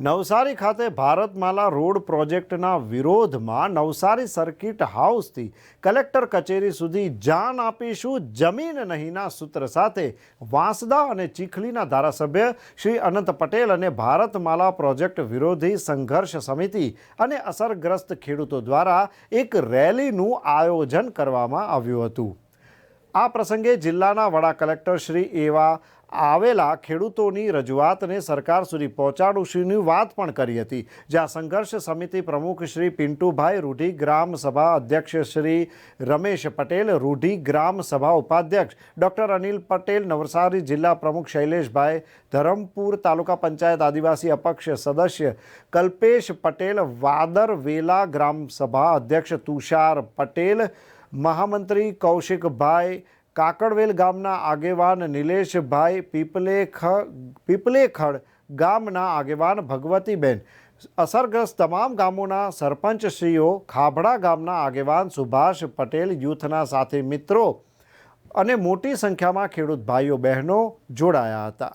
નવસારી ખાતે ભારતમાલા રોડ પ્રોજેક્ટના વિરોધમાં નવસારી સર્કિટ હાઉસથી કલેક્ટર કચેરી સુધી જાન આપીશું જમીન નહીંના સૂત્ર સાથે વાંસદા અને ચીખલીના ધારાસભ્ય શ્રી અનંત પટેલ અને ભારતમાલા પ્રોજેક્ટ વિરોધી સંઘર્ષ સમિતિ અને અસરગ્રસ્ત ખેડૂતો દ્વારા એક રેલીનું આયોજન કરવામાં આવ્યું હતું. આ પ્રસંગે જિલ્લાના વડા કલેક્ટર શ્રી એવા આવેલા ખેડૂતોની રજૂઆતને સરકાર સુધી પહોંચાડુંશીની વાત પણ કરી હતી. જ્યાં સંઘર્ષ સમિતિ પ્રમુખ શ્રી પિન્ટુભાઈ રૂઢી ગ્રામ સભા અધ્યક્ષ શ્રી રમેશ પટેલ, રૂઢી ગ્રામ સભા ઉપાધ્યક્ષ ડૉક્ટર અનિલ પટેલ, નવસારી જિલ્લા પ્રમુખ શૈલેષભાઈ ધરમપુર, તાલુકા પંચાયત આદિવાસી અપક્ષ સદસ્ય કલ્પેશ પટેલ વાદર વેલા ગ્રામ સભા અધ્યક્ષ તુષાર પટેલ મહામંત્રી કૌશિકભાઈ કાકડવેલ ગામના આગેવાન નિલેશભાઈ પીપલેખ પીપલેખડ ગામના આગેવાન ભગવતીબેન. અસરગ્રસ્ત તમામ ગામોના સરપંચશ્રીઓ, ખાભડા ગામના આગેવાન સુભાષ પટેલ યુથના સાથી મિત્રો અને મોટી સંખ્યામાં ખેડૂત ભાઈઓ બહેનો જોડાયા હતા.